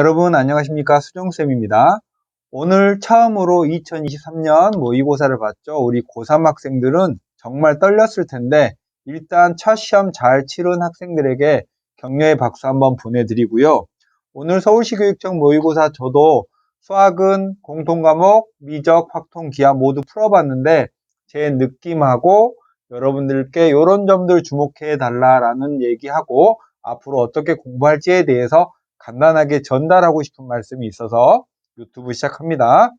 여러분 안녕하십니까 수정쌤입니다. 오늘 처음으로 2023년 모의고사를 봤죠. 우리 고3 학생들은 정말 떨렸을 텐데 일단 첫 시험 잘 치른 학생들에게 격려의 박수 한번 보내드리고요. 오늘 서울시 교육청 모의고사 저도 수학은 공통과목, 미적, 확통, 기하 모두 풀어봤는데 제 느낌하고 여러분들께 이런 점들 주목해 달라라는 얘기하고 앞으로 어떻게 공부할지에 대해서 간단하게 전달하고 싶은 말씀이 있어서 유튜브 시작합니다.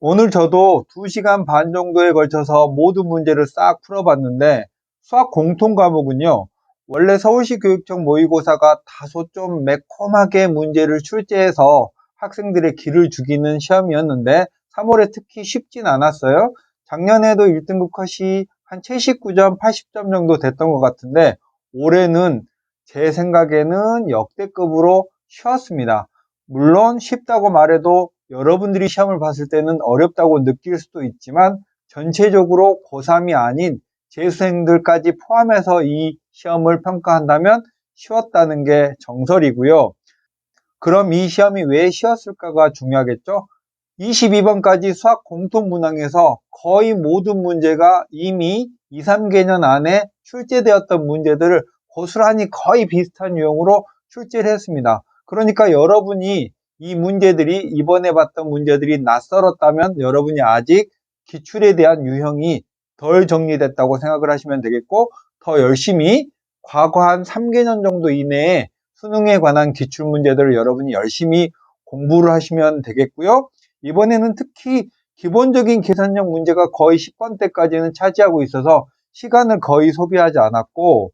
오늘 저도 2시간 반 정도에 걸쳐서 모든 문제를 싹 풀어봤는데 수학 공통 과목은요. 원래 서울시 교육청 모의고사가 다소 좀 매콤하게 문제를 출제해서 학생들의 길을 죽이는 시험이었는데 3월에 특히 쉽진 않았어요. 작년에도 1등급 컷이 한 79점, 80점 정도 됐던 것 같은데 올해는 제 생각에는 역대급으로 쉬웠습니다. 물론 쉽다고 말해도 여러분들이 시험을 봤을 때는 어렵다고 느낄 수도 있지만 전체적으로 고3이 아닌 재수생들까지 포함해서 이 시험을 평가한다면 쉬웠다는 게 정설이고요. 그럼 이 시험이 왜 쉬웠을까가 중요하겠죠? 22번까지 수학 공통 문항에서 거의 모든 문제가 이미 2, 3개년 안에 출제되었던 문제들을 고스란히 거의 비슷한 유형으로 출제를 했습니다. 그러니까 여러분이 이 문제들이 이번에 봤던 문제들이 낯설었다면 여러분이 아직 기출에 대한 유형이 덜 정리됐다고 생각을 하시면 되겠고 더 열심히 과거 한 3개년 정도 이내에 수능에 관한 기출 문제들을 여러분이 열심히 공부를 하시면 되겠고요. 이번에는 특히 기본적인 계산형 문제가 거의 10번대까지는 차지하고 있어서 시간을 거의 소비하지 않았고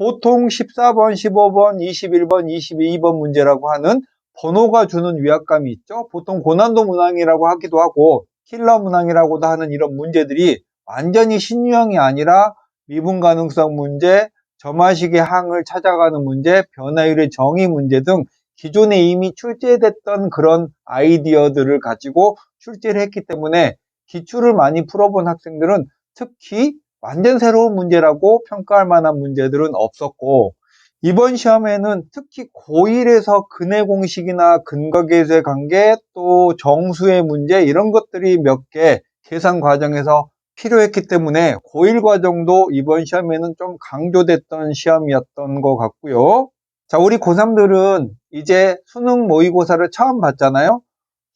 보통 14번, 15번, 21번, 22번 문제라고 하는 번호가 주는 위압감이 있죠. 보통 고난도 문항이라고 하기도 하고 킬러 문항이라고도 하는 이런 문제들이 완전히 신유형이 아니라 미분 가능성 문제, 점화식의 항을 찾아가는 문제, 변화율의 정의 문제 등 기존에 이미 출제됐던 그런 아이디어들을 가지고 출제를 했기 때문에 기출을 많이 풀어본 학생들은 특히 완전 새로운 문제라고 평가할 만한 문제들은 없었고 이번 시험에는 특히 고1에서 근해 공식이나 근거계수의 관계 또 정수의 문제 이런 것들이 몇 개 계산 과정에서 필요했기 때문에 고1 과정도 이번 시험에는 좀 강조됐던 시험이었던 것 같고요. 자, 우리 고3들은 이제 수능 모의고사를 처음 봤잖아요.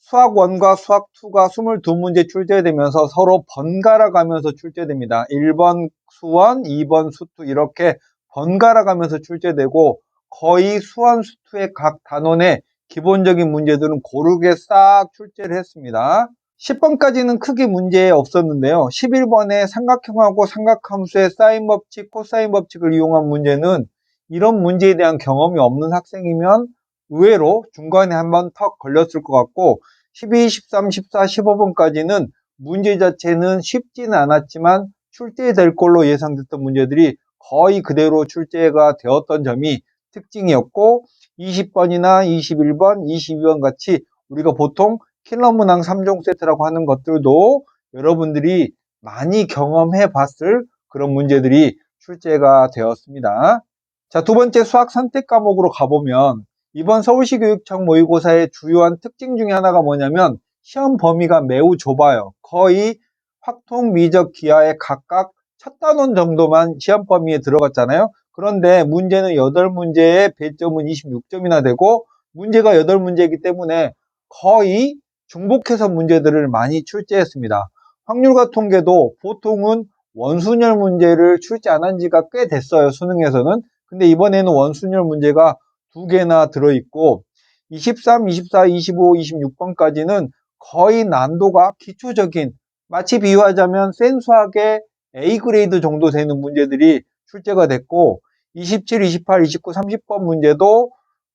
수학 1과 수학 2가 22문제 출제되면서 서로 번갈아 가면서 출제됩니다. 1번 수원, 2번 수투 이렇게 번갈아 가면서 출제되고 거의 수원, 수투의 각 단원의 기본적인 문제들은 고르게 싹 출제를 했습니다. 10번까지는 크게 문제 없었는데요. 11번에 삼각형하고 삼각함수의 사인 법칙, 코사인 법칙을 이용한 문제는 이런 문제에 대한 경험이 없는 학생이면 의외로 중간에 한번 턱 걸렸을 것 같고 12, 13, 14, 15번까지는 문제 자체는 쉽지는 않았지만 출제될 걸로 예상됐던 문제들이 거의 그대로 출제가 되었던 점이 특징이었고 20번이나 21번, 22번 같이 우리가 보통 킬러 문항 3종 세트라고 하는 것들도 여러분들이 많이 경험해 봤을 그런 문제들이 출제가 되었습니다. 자, 두 번째 수학 선택 과목으로 가보면 이번 서울시 교육청 모의고사의 주요한 특징 중에 하나가 뭐냐면 시험 범위가 매우 좁아요. 거의 확통, 미적, 기하의 각각 첫 단원 정도만 시험 범위에 들어갔잖아요. 그런데 문제는 8문제에 배점은 26점이나 되고 문제가 8문제이기 때문에 거의 중복해서 문제들을 많이 출제했습니다. 확률과 통계도 보통은 원순열 문제를 출제 안 한 지가 꽤 됐어요. 수능에서는. 근데 이번에는 원순열 문제가 두 개나 들어있고 23, 24, 25, 26번까지는 거의 난도가 기초적인 마치 비유하자면 센 수학의 A 그레이드 정도 되는 문제들이 출제가 됐고 27, 28, 29, 30번 문제도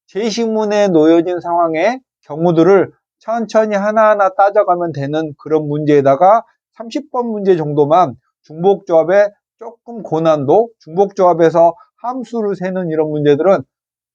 제시문에 놓여진 상황의 경우들을 천천히 하나하나 따져가면 되는 그런 문제에다가 30번 문제 정도만 중복조합에 조금 고난도, 중복조합에서 함수를 세는 이런 문제들은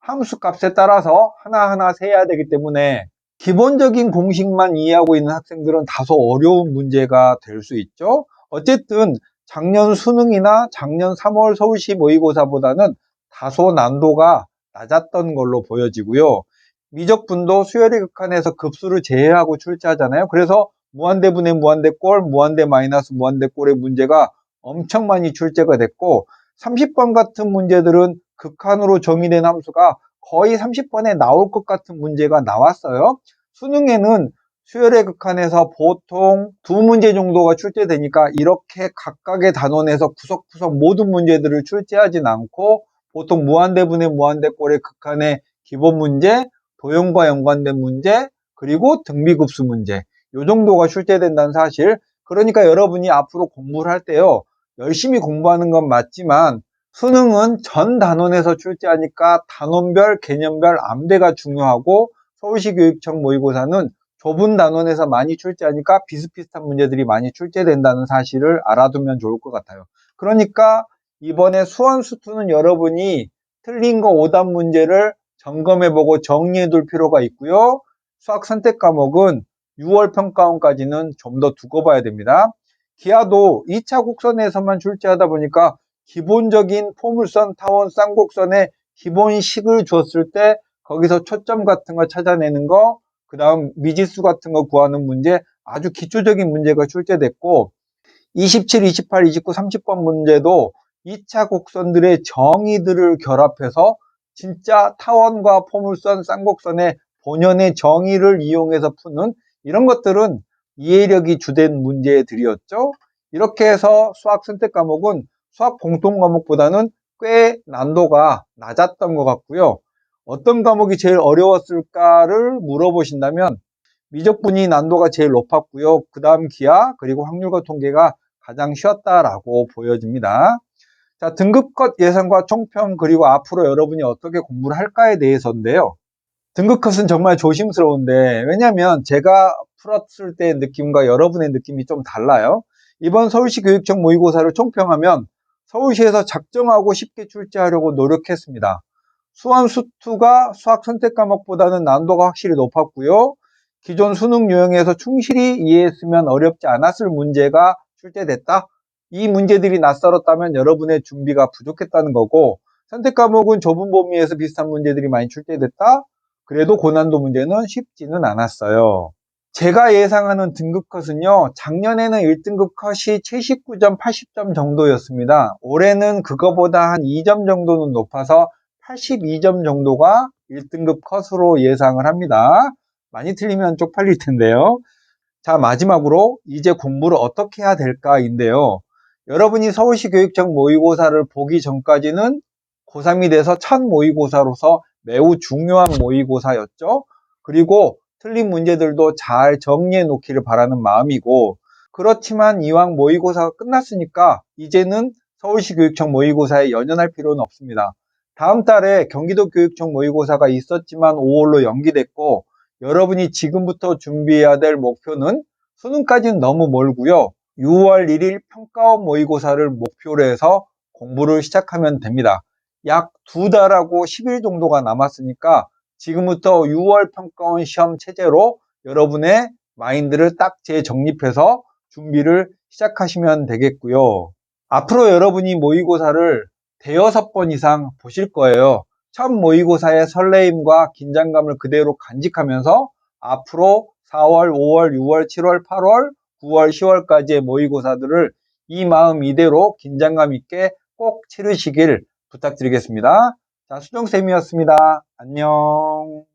함수 값에 따라서 하나하나 세야 되기 때문에 기본적인 공식만 이해하고 있는 학생들은 다소 어려운 문제가 될 수 있죠. 어쨌든 작년 수능이나 작년 3월 서울시 모의고사보다는 다소 난도가 낮았던 걸로 보여지고요. 미적분도 수열의 극한에서 급수를 제외하고 출제하잖아요. 그래서 무한대분의 무한대꼴, 무한대 마이너스 무한대꼴의 문제가 엄청 많이 출제가 됐고 30번 같은 문제들은 극한으로 정의된 함수가 거의 30번에 나올 것 같은 문제가 나왔어요. 수능에는 수열의 극한에서 보통 두 문제 정도가 출제되니까 이렇게 각각의 단원에서 구석구석 모든 문제들을 출제하진 않고 보통 무한대분의 무한대꼴의 극한의 기본 문제, 도형과 연관된 문제, 그리고 등비급수 문제 요 정도가 출제된다는 사실 그러니까 여러분이 앞으로 공부를 할 때요 열심히 공부하는 건 맞지만 수능은 전 단원에서 출제하니까 단원별, 개념별 암대가 중요하고 서울시 교육청 모의고사는 좁은 단원에서 많이 출제하니까 비슷비슷한 문제들이 많이 출제된다는 사실을 알아두면 좋을 것 같아요. 그러니까 이번에 수원수투는 여러분이 틀린 거 오답 문제를 점검해보고 정리해둘 필요가 있고요. 수학 선택 과목은 6월 평가원까지는 좀 더 두고 봐야 됩니다. 기아도 2차 곡선에서만 출제하다 보니까 기본적인 포물선, 타원, 쌍곡선의 기본식을 줬을 때 거기서 초점 같은 거 찾아내는 거, 그 다음 미지수 같은 거 구하는 문제, 아주 기초적인 문제가 출제됐고 27, 28, 29, 30번 문제도 2차 곡선들의 정의들을 결합해서 진짜 타원과 포물선, 쌍곡선의 본연의 정의를 이용해서 푸는 이런 것들은 이해력이 주된 문제들이었죠. 이렇게 해서 수학 선택 과목은 수학 공통 과목보다는 꽤 난도가 낮았던 것 같고요. 어떤 과목이 제일 어려웠을까를 물어보신다면 미적분이 난도가 제일 높았고요. 그 다음 기하 그리고 확률과 통계가 가장 쉬웠다라고 보여집니다. 자, 등급컷 예상과 총평 그리고 앞으로 여러분이 어떻게 공부를 할까에 대해서인데요. 등급컷은 정말 조심스러운데 왜냐하면 제가 풀었을 때의 느낌과 여러분의 느낌이 좀 달라요. 이번 서울시 교육청 모의고사를 총평하면 서울시에서 작정하고 쉽게 출제하려고 노력했습니다. 수완 수투가 수학 선택 과목보다는 난도가 확실히 높았고요. 기존 수능 유형에서 충실히 이해했으면 어렵지 않았을 문제가 출제됐다. 이 문제들이 낯설었다면 여러분의 준비가 부족했다는 거고 선택 과목은 좁은 범위에서 비슷한 문제들이 많이 출제됐다. 그래도 고난도 문제는 쉽지는 않았어요. 제가 예상하는 등급 컷은요, 작년에는 1등급 컷이 79점, 80점 정도였습니다. 올해는 그거보다 한 2점 정도는 높아서 82점 정도가 1등급 컷으로 예상을 합니다. 많이 틀리면 쪽팔릴 텐데요. 자, 마지막으로 이제 공부를 어떻게 해야 될까인데요. 여러분이 서울시 교육청 모의고사를 보기 전까지는 고3이 돼서 첫 모의고사로서 매우 중요한 모의고사였죠. 그리고 틀린 문제들도 잘 정리해 놓기를 바라는 마음이고 그렇지만 이왕 모의고사가 끝났으니까 이제는 서울시 교육청 모의고사에 연연할 필요는 없습니다. 다음 달에 경기도 교육청 모의고사가 있었지만 5월로 연기됐고 여러분이 지금부터 준비해야 될 목표는 수능까지는 너무 멀고요. 6월 1일 평가원 모의고사를 목표로 해서 공부를 시작하면 됩니다. 약 두 달하고 10일 정도가 남았으니까 지금부터 6월 평가원 시험 체제로 여러분의 마인드를 딱 재정립해서 준비를 시작하시면 되겠고요. 앞으로 여러분이 모의고사를 대여섯 번 이상 보실 거예요. 첫 모의고사의 설레임과 긴장감을 그대로 간직하면서 앞으로 4월, 5월, 6월, 7월, 8월, 9월, 10월까지의 모의고사들을 이 마음 이대로 긴장감 있게 꼭 치르시길 부탁드리겠습니다. 자, 수정쌤이었습니다. 안녕.